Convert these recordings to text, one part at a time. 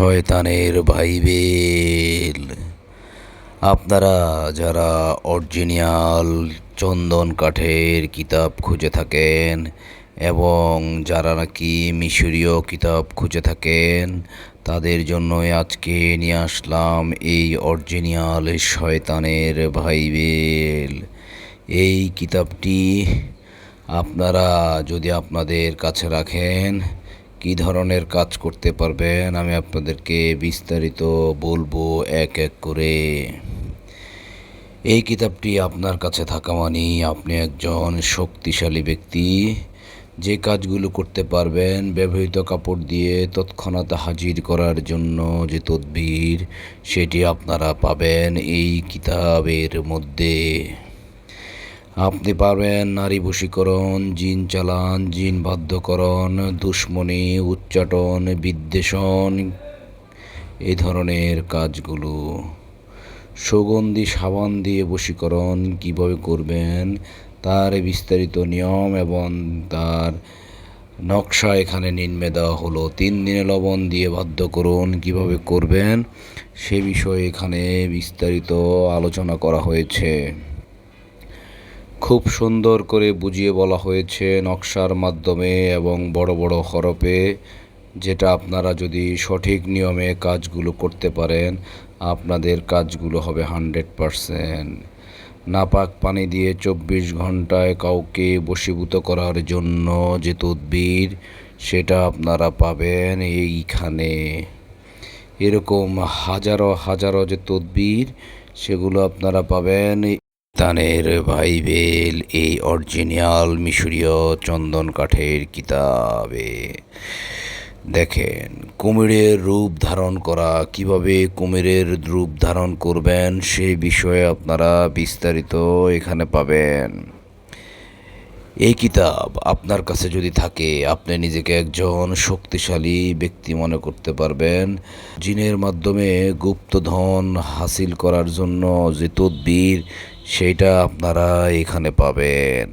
শয়তানের ভাইবেল আপনারা যারা অরিজিনাল চন্দন কাঠের কিতাব খুঁজে থাকেন এবং যারা নাকি মিশরীয় কিতাব খুঁজে থাকেন, তাদের জন্যই আজকে নিয়ে আসলাম এই অরিজিনাল শয়তানের ভাইবেল এই কিতাবটি আপনারা যদি আপনাদের কাছে রাখেন কী ধরনের কাজ করতে পারবেন? আমি আপনাদেরকে বিস্তারিত বলব এক এক করে। এই কিতাবটি আপনার কাছে থাকা মানেই আপনি একজন শক্তিশালী ব্যক্তি। যে কাজগুলো করতে পারবেন, ব্যবহৃত কাপড় দিয়ে তৎক্ষণাৎ হাজির করার জন্য যে তদবির, সেটি আপনারা পাবেন এই কিতাবের মধ্যে। আপনি পারবেন নারী বশীকরণ, জিন চালান, জিন বাধ্যকরণ, দুশ্মনী, উচ্চাটন, বিদ্বেষণ এই ধরনের কাজগুলো। সুগন্ধি সাবান দিয়ে বশীকরণ কীভাবে করবেন, তার বিস্তারিত নিয়ম এবং তার নকশা এখানে নিম্নে দেওয়া হলো। তিন দিনে লবণ দিয়ে বাধ্য করুন কীভাবে করবেন, সে বিষয়ে এখানে বিস্তারিত আলোচনা করা হয়েছে। খুব সুন্দর করে বুঝিয়ে বলা হয়েছে নকশার মাধ্যমে এবং বড় বড় হরপে, যেটা আপনারা যদি সঠিক নিয়মে কাজগুলো করতে পারেন, আপনাদের কাজগুলো হবে হান্ড্রেড পারসেন্ট। নাপাক পানি দিয়ে চব্বিশ ঘন্টায় কাউকে বশীভূত করার জন্য যে তদবির, সেটা আপনারা পাবেন এইখানে। এরকম হাজারো হাজারো যে তদবির, সেগুলো আপনারা পাবেন তানের বাইবেল, এই অরিজিনাল মিশরীয় চন্দন কাঠের কিতাবে। দেখেন, কুমিরের রূপ ধারণ করা, কীভাবে কুমিরের রূপ ধারণ করবেন সেই বিষয়ে আপনারা বিস্তারিত এখানে পাবেন। এই কিতাব আপনার কাছে যদি থাকে, আপনি নিজেকে একজন শক্তিশালী ব্যক্তি মনে করতে পারবেন, জিনের মাধ্যমে গুপ্তধন হাসিল করার জন্য যে তদবির সেইটা আপনারা এখানে পাবেন।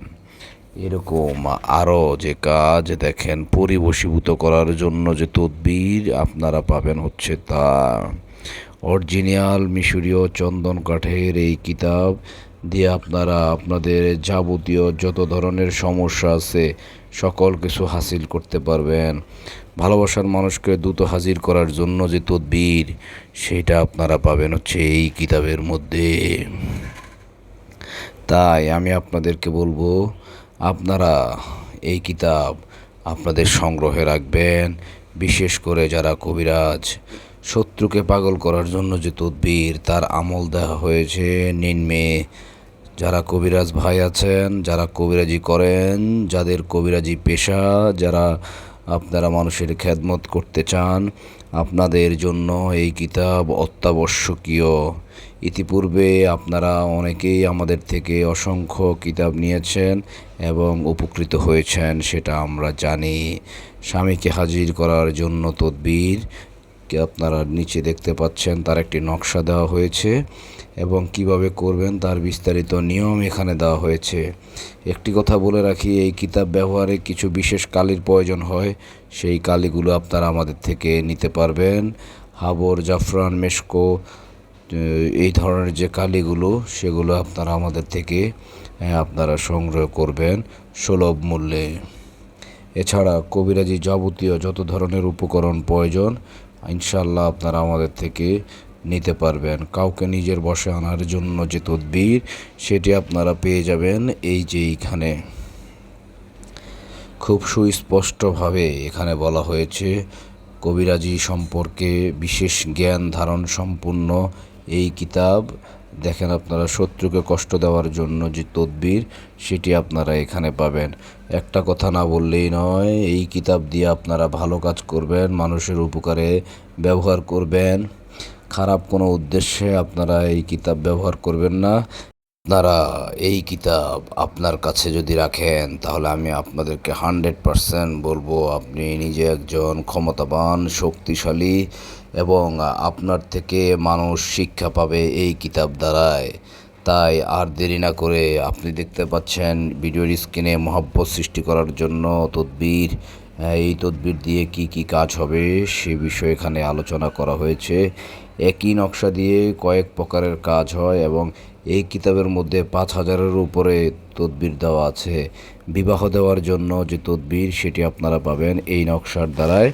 এরকম আরও যে কাজ দেখেন, পরিবশীভূত করার জন্য যে তদবির আপনারা পাবেন হচ্ছে তা। অরিজিনাল মিশরীয় চন্দন কাঠের এই কিতাব দিয়ে আপনারা আপনাদের যাবতীয় যত ধরনের সমস্যা আছে সকল কিছু হাসিল করতে পারবেন। ভালোবাসার মানুষকে দ্রুত হাজির করার জন্য যে তদবির, সেটা আপনারা পাবেন হচ্ছে এই কিতাবের মধ্যে। তাই আমি আপনাদেরকে বলব, আপনারা এই কিতাব আপনাদের সংগ্রহে রাখবেন। বিশেষ করে যারা কবিরাজ, শত্রুকে পাগল করার জন্য যে তদবির, তার আমল দেওয়া হয়েছে নিম্নে যারা কবিরাজ ভাই আছেন, যারা কবিরাজি করেন, যাদের কবিরাজি পেশা, যারা আপনারা মানুষের খেদমত করতে চান, আপনাদের জন্য এই কিতাব অত্যাবশ্যকীয়। ইতিপূর্বে আপনারা অনেকেই আমাদের থেকে অসংখ্য কিতাব নিয়েছেন এবং উপকৃত হয়েছেন, সেটা আমরা জানি। স্বামীকে হাজির করার জন্য তদবির আপনারা নিচে দেখতে পাচ্ছেন, তার একটি নকশা দেওয়া হয়েছে এবং কীভাবে করবেন তার বিস্তারিত নিয়ম এখানে দেওয়া হয়েছে। একটি কথা বলে রাখি, এই কিতাব ব্যবহারে কিছু বিশেষ কালির প্রয়োজন হয়, সেই কালিগুলো আপনারা আমাদের থেকে নিতে পারবেন। হাবর, জাফরান, মেশকো এই ধরনের যে কালিগুলো, সেগুলো আপনারা আমাদের থেকে আপনারা সংগ্রহ করবেন সুলভ মূল্যে। এছাড়া কবিরাজি যাবতীয় যত ধরনের উপকরণ প্রয়োজন ইনশাল্লাহ আপনারা আমাদের থেকে নিতে পারবেন। কাউকে নিজের বসে আনার জন্য যে তদবির, সেটি আপনারা পেয়ে যাবেন এই যে এইখানে। খুব সুস্পষ্টভাবে এখানে বলা হয়েছে, কবিরাজি সম্পর্কে বিশেষ জ্ঞান ধারণ সম্পূর্ণ এই কিতাব দেখেন আপনারা, শত্রুকে কষ্ট দেওয়ার জন্য যে তদবির, সেটি আপনারা এখানে পাবেন। একটা কথা না বললেই নয়, এই কিতাব দিয়ে আপনারা ভালো কাজ করবেন, মানুষের উপকারে ব্যবহার করবেন। খারাপ কোনো উদ্দেশ্যে আপনারা এই কিতাব ব্যবহার করবেন না। আপনারা এই কিতাব আপনার কাছে যদি রাখেন, তাহলে আমি আপনাদেরকে হান্ড্রেড পারসেন্ট বলব আপনি নিজে একজন ক্ষমতাবান, শক্তিশালী এবং আপনার থেকে মানুষ শিক্ষা পাবে এই কিতাব দ্বারায় তাই আর দেরি না করে আপনি দেখতে পাচ্ছেন ভিডিওর স্ক্রিনে মহাব্বত সৃষ্টি করার জন্য তদবির। এই তদবির দিয়ে কি কি কাজ হবে সে বিষয়ে এখানে আলোচনা করা হয়েছে। একই নকশা দিয়ে কয়েক প্রকারের কাজ হয় এবং এই কিতাবের মধ্যে পাঁচ হাজারের উপরে তদবির দেওয়া আছে। বিবাহ দেওয়ার জন্য যে তদবির, সেটি আপনারা পাবেন এই নকশার দ্বারায়।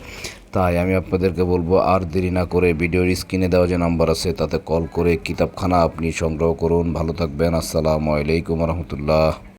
তাই আমি আপনাদেরকে বলব, আর দেরি না করে ভিডিওর স্ক্রিনে দেওয়া যে নাম্বার আছে, তাতে কল করে কিতাবখানা আপনি সংগ্রহ করুন। ভালো থাকবেন। আসসালামু আলাইকুম রহমতুল্লাহ।